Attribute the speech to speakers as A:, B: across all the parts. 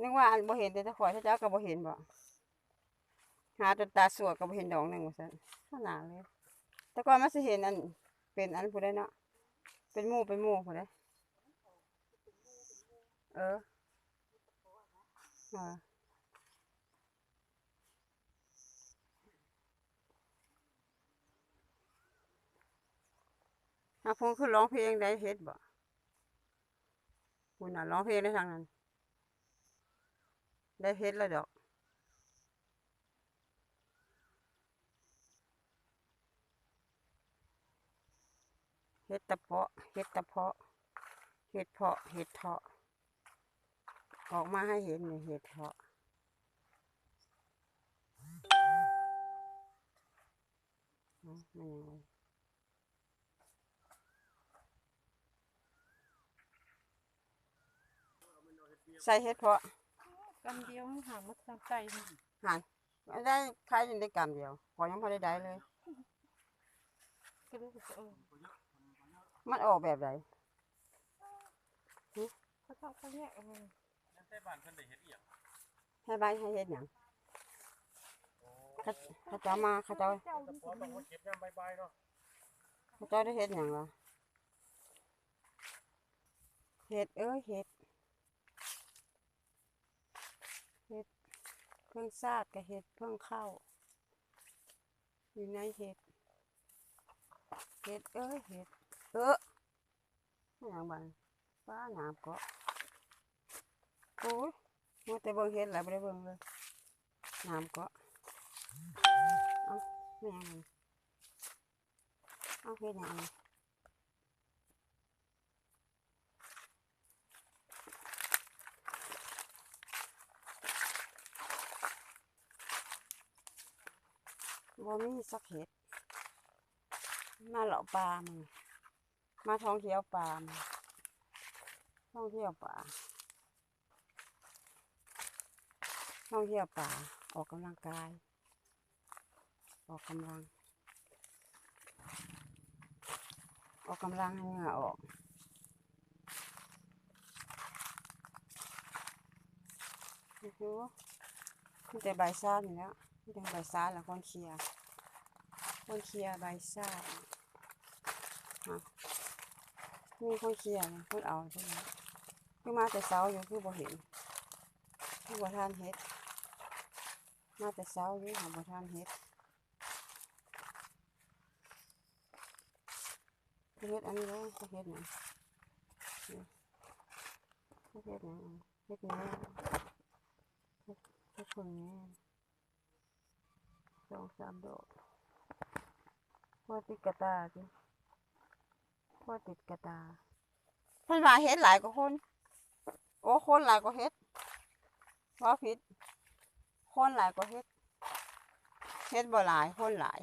A: นึกว่าอันบ่เห็นแต่ถ้าขอยเจ้าก็บ่เห็นบ่หาจนตาสวดก็บ่เห็นดอกหนึ่งว่าซั่นขนาดเลย แต่ก่อนมันสิเห็นอันเป็นอันผู้ใดเนาะเป็นหมู่เป็นหมู่ผู้ใดเออเออาพงคือร้องเพลงได้เฮ็ดบ่คุณน่ะร้องเพลงได้ทางนั้น ได้เฮ็ดแล้วดอกเฮ็ดตะเพาะเฮ็ดตะเพาะเฮ็ดเพาะเฮ็ดเถาะ ออกมาให้เห็นเฮ็ดเถาะมันยังไงใส่เฮ็ดเพาะ
B: กำเดียวห่างมาทางใจนี่
A: หันไม่ได้ขายอยู่ในกำเดียวขอยังพอได้ได้เลย
B: ก็รู้สึกเออ
A: มันออกแบบไหน
B: เขาชอบเขาแยกเออ
C: นั่นใช่บ้านเพิ่นได้เฮ็ดอีหยัง
A: ให้ใบให้เฮ็ดหยังเขาเขาเจ้ามาเขาเจ้า
B: เจ้า
C: แต่
B: ที่
C: พอต้องมาเก็บยามบ่ายๆเนาะ
A: เขาเจ้าได้เฮ็ดหยังล่ะเฮ็ดเอ้ยเฮ็ดเฮ็ดเพิ่งซาดกับเฮ็ดเพิ่งเข้า อยู่ในเฮ็ดเฮ็ดเอ้ยเฮ็ด เออไม่หยังบังป้าหนามกาะโอ้ยมัวแต่เบิ่งเฮ็ดหลายบ่ได้เบิ่งเลยหนามกาะเอาไม่หยังมันเอาเฮ็ดยัง บ่มีสักเห็ด มาเลาปลามมาท่องเที่ยวปลามท่องเที่ยวป่าท่องเที่ยวป่า ออกกำลังกาย ออกกำลัง ออกกำลังให้เหงื่อออกโอ้โหมีแต่ใบซ่านอยู่แล้ว มีแต่ใบซ่าแล้วคนเคลียร์คนเคลียร์ใบซ่าฮะมีคนเคลียร์นะคนเอาใช่ไหมคือมาแต่เช้าอยู่คือบ่เห็นคือบ่ทานเฮ็ด มาแต่เช้าอยู่หาบ่ทานเฮ็ดเฮ็ดอันนี้เลยเฮ็ดหยังนี่เฮ็ดหยังเฮ็ดแหน่เฮ็ดเฮ็ดผลแหน่ สองสามดอกพอติดกระตาจิพอติดกระตาเพิ่นว่าเฮ็ดหลายกว่าคน โอ้คนหลายกว่าเฮ็ดว่าผิด คนหลายกว่าเฮ็ดเฮ็ดบ่หลายคนหลาย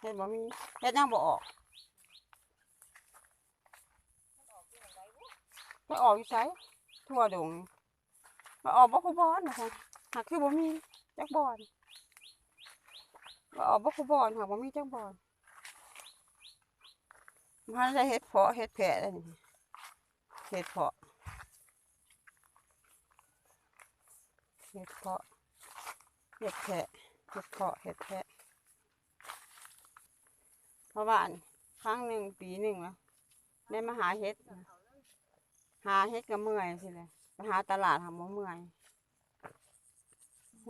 A: เฮ็ดบ่มีเฮ็ดยังบ่ออกไปออกอยู่ไสทั่วดงไปออกบ่คูบอนนะคะหากคือบ่มี จักบอนไปออกบ่คูบอนหากบ่มีจักบอนมันได้เฮ็ดเพาะเฮ็ดแผะแล้วนี่เฮ็ดเพาะเฮ็ดเพาะเฮ็ดแผะเฮ็ดเพาะเฮ็ดแผะเพราะว่าอันครั้งหนึ่งปีหนึ่งแล้วได้มาหาเฮ็ด หาเฮ็ดก็เมื่อยสิเลยไปหาตลาดหาบ่เมื่อย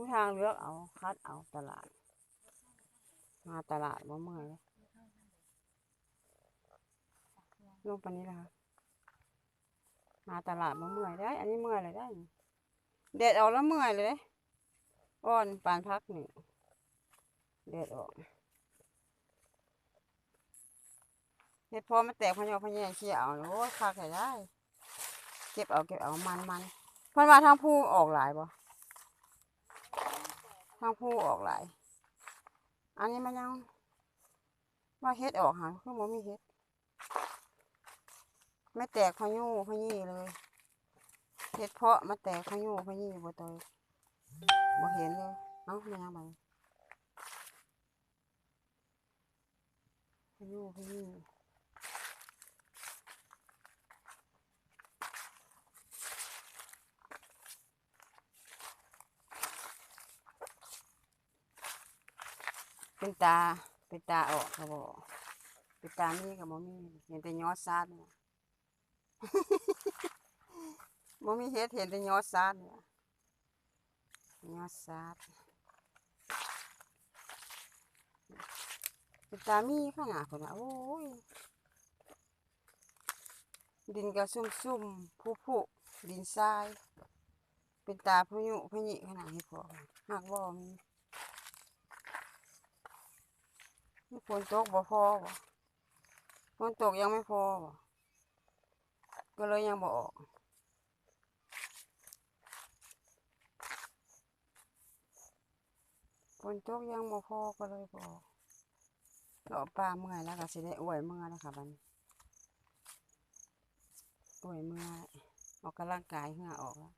A: ผู้ทางเลือกเอาคัดเอาตลาดหาตลาดบ่เมื่อยลงปานนี้ละค่ะหาตลาดบ่เมื่อยได้ อันนี้เมื่อยเลยได้แดดออกแล้วเมื่อยเลยอ่อนปานพักหนี่งแดดออกเฮ็ดพอมันแตกพะยอพะแยเขี่ยเอาโอ้ยคักให้ได้ เก็บเอาเก็บเอามันมันพิ่นว่าทางผู้ออกหลายบ่ ทางผู้ออกหลาย อันนี้มันยังว่าเฮ็ดออกหันคือบ่มีเฮ็ด ไม่แตกพะยูพะยี่เลยเฮ็ดเพาะมาแตกพะยูพะยี่บ่ตอยบ่เห็นเลยเอ้าแม่ยังไงพะยูพะยี่ เป็นตาเป็นตาออกก็บอกเป็นตามีกับบ่มีเห็นแต่ยอดซาดเนี่ยบ่มีเฮ็ดเห็นแต่ยอดซาดเนี่ยยอดซาดเป็นตามีขนาดคนน่ะโอ้ยดินก็ซุ่มซุ่มผู้ผู้ดินทราย เป็นตาพยุพยิขนาดนี้พอหากบ่มีมี ฝนตกบ่พอบ่ฝนตกยังไม่พอบ่ก็เลยยังบ่ออกฝนตกยังบ่พอก็เลยบ่ออกเลาป่าเมื่อยแล้วก็สิได้อวยเมื่อยแล้วค่ะบัดนี้ป่วยเมื่อยออกกำลังกายเหงื่อออกแล้ว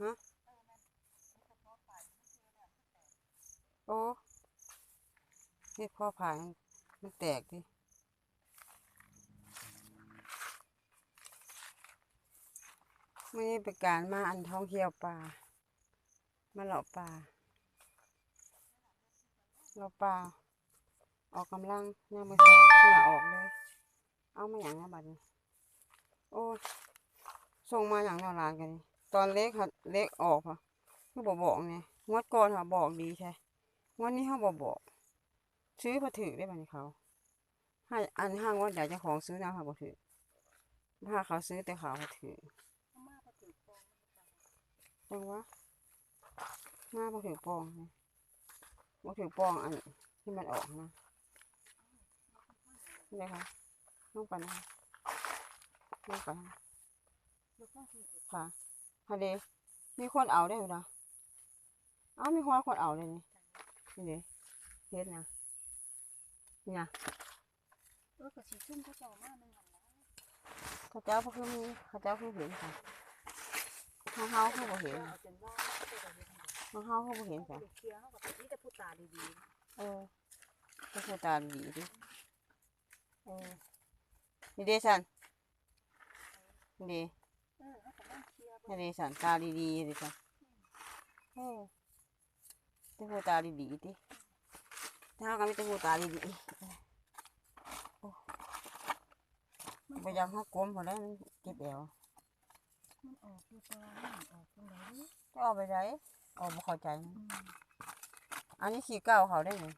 A: ฮะ โอ้เฮ็ดพ่อผายมันแตกดิไม่ได้เป็นการมาอันท่องเที่ยวป่ามาเลาะป่าเลาะป่าออกกำลังย่ามือเช้าเหงื่อออกเลย เอามาอย่างนี้บัดนี้ โอ้ส่งมาอย่างนอรานกัน ตอนเล็กค่ะเล็กออกค่ะคือบอกบอกเนี่ยงวดก่อนค่ะบอกดีใช่ วดนี้เขาบอกบอกซื้อมาถือได้บัดนี้เขาให้อันห้างว่าอยากจะของซื้อนะค่ะบอกถือถ้าเขาซื้อแต่เขาบ่ถือจังวะมาบ่ถือปองนะบ่ถือปองอันที่มันออกนะนี่นะคะลงไปนะคะลงไปนคะค่ะฮะเดมีคนเอาได้หรือยู่นะเอ้ามีคนคนเอาเลยนี่ นี่เดเฮ็ดนะนี่นะ
B: เออก็สิซุ่มเขาเจ้ามาหนึงหั่นล่ะ
A: เขาเจ้าเพิ่งมีเขาเจ้าเพิ่งเห็นค่ะเฮาเฮาเขาบ่เห็น
B: เอาจนว่าเจ้าก็เฮ็ดให้
A: เฮาเฮาเขาบ่เห็น
B: บ่
A: ค่ะ
B: ได้เคลียร์เฮาก็มีแต่ผู้ตาดี
A: เออก็คือตาดีดิเออนี่เดซันนี่เด
B: ๆเออเฮาก็นั่งเคลียร์
A: ให้ดีสันตาดีๆเลยจ้ะเออ เต้หูตาดีๆดิถ้าก็ไม่เต้หูตาดีๆโอ้พยายามให้กลมพอแล้วเจ็บแอว
B: มันออกตัวมันออกตรงไหน
A: จะเอาไปไหนออกบ่เข้าใจ
B: อั
A: นนี้ขี่เก้าเขาได้เลย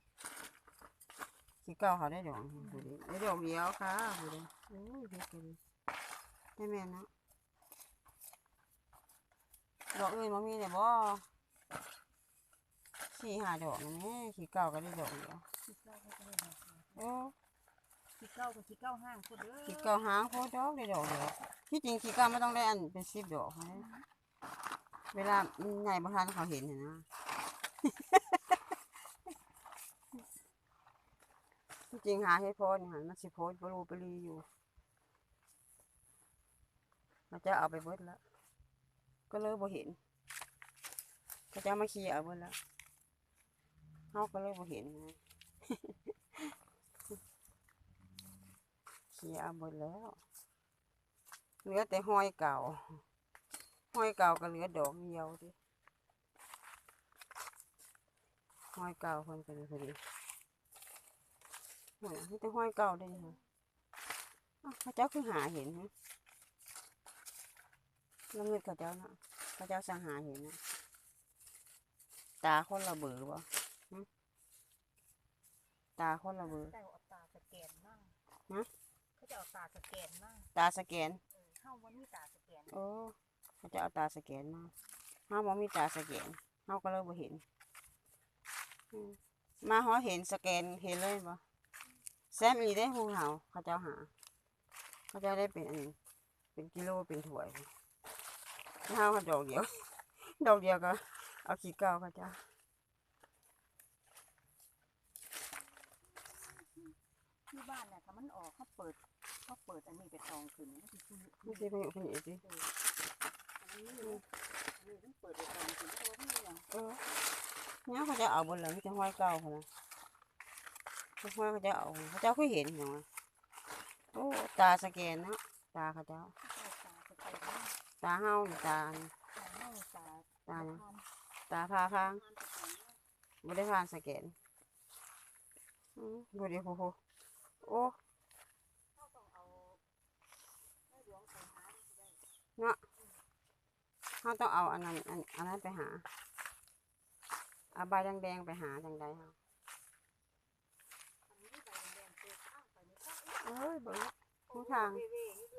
A: ขี่เก้าเขาได้ดอกดูดิได้ดอกเดียวค่ะดูดิโอ้ยเด็กดูดิได้แม่นะดอกอื่นมันมีแต่บ่ สี่ห้าดอกนะแม่ขี่เก้าก็ได้ดอกเดียว
B: สิเก้าก็ได้ดอกเดียว
A: โอ้
B: สิเก้าก็สิเก้าห้างพุ่นเด้อ
A: ขี่เก้าหางโคตรดอกได้ดอกเดียวที่จริงขี่เก้าไม่ต้องได้อันเป็นสิบดอกนะเวลามันใหญ่ประทานเขาเห็นเห็นนะที่จริงหาให้พอนี่หันมันสิโพสต์บรูบรีอยู่มันจะเอาไปเบิดแล้วก็เลยบ่เห็นเขาจะเอามาขี่เอาเบิดแล้ว เขาก็เลยบ่เห็นไงขี่เอาเบิดแล้ว เหลือแต่ห้อยเก่า ห้อยเก่าก็เหลือดอกเดียวดิห้อยเก่าคนก็เลยพอดีโอ้ยมีแต่ห้อยเก่าได้ยังไงอ้าวเจ้าคือหาเห็นฮะแล้วเงินเขาเจ้านะเขาเจ้าสังหาเห็นนะตาคนละเบือบ่ ตาคนละเบือ
B: แต่เอาตาสแกนมั่ง
A: ฮะ
B: เขาจะเอาตาสแกนมั่ง
A: ตาสแกน
B: เออเฮาบ่มีตาสแกน
A: โอ้เขาจะเอาตาสแกนมาเฮาบ่มีตาสแกนเฮาก็เลยบ่เห็นอืมมาเฮาเห็นสแกนเห็นเลยบ่แซมอีได้ฮูเฮาเขาเจ้าหา เขาเจ้าได้เป็นอันเป็นกิโลเป็นถ้วยเฮาเขาดอกเดียว ดอกเดียวก็เอาขี้เก่าเขาเจ้า
B: ที่บ้านน่ะถ้ามันออกเขาเปิดเขาเปิดอันนี้เป็นทองขึ้นมันสิซื้อ
A: ไม่ใช่เป็นคนนี้สิ
B: อันนี้นี่นี่มันเปิดเป็นทองขึ้นเพราะว่ามีหยัง
A: เออเนี่ยเขาจะเอาบนหลังมีแต่ห้อยเก่าเขานะห้อยเขาจะเอาเขาจ้าเคยเห็นอย่างวะโอ้ตาสแกนนะตาเขาจะ
B: ตา
A: เฮาตาอัน
B: ตาตา
A: ตาเนี่ย
B: ทำ
A: ตาพาง
B: งาน
A: บ่ได้ผ่านสแกนอืมบ่ได้โหโห โอ้
B: ห้าในหลวงไปหาที่ได้
A: เฮาต้องเอาอันนั้นอันอันนั้นไปหาเอาใบแดงๆไปหาจังไดเฮา
B: อันนี้ใดเขา
A: เอ้ยเบิ่งทุกทาง
B: ล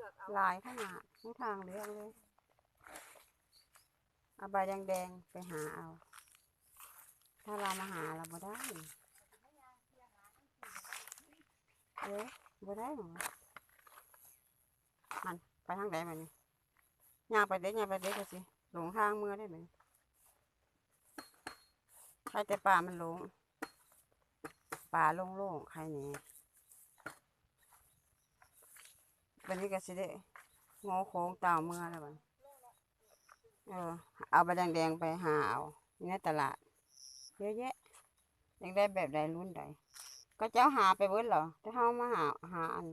B: า
A: หลายขนาดทุกทางเลือกเลยเอาใบแดงๆไปหาเอา ถ้าเรามาหาเราบ่ได้ เอ๊ะบ่ได้หรอมันไปทางใดมานี่ย่างไปเด็กย่างไปเด็กก็สิหลงทางเมื่อได้ไหมใครแต่ป่ามันหลงป่าโล่งๆใครนี่วันนี้ก็สิได้งอโค้งตามเมื่อแล้วบัดเออเอาใบแดงๆไปหาเอาในตลาดเยอะแยะยากได้แบบใดรุ่นใด ก็เจ้าหาไปเบิดเหรอถ้าเฮามาหาหาอัน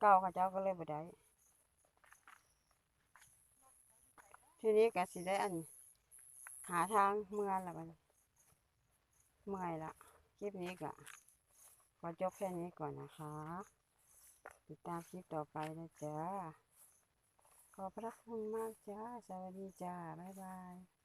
A: เก่าเขาเจ้าก็เลยบ่ได้ทีนี้ก็สิได้อัน หาทางเมื่อละบัดนี้เมื่อยละคลิปนี้ก็ขอจบแค่นี้ก่อนนะคะ ติดตามคลิปต่อไปนะจ๊ะขอบพระคุณมากจ้า สวัสดีจ้า บ๊ายบาย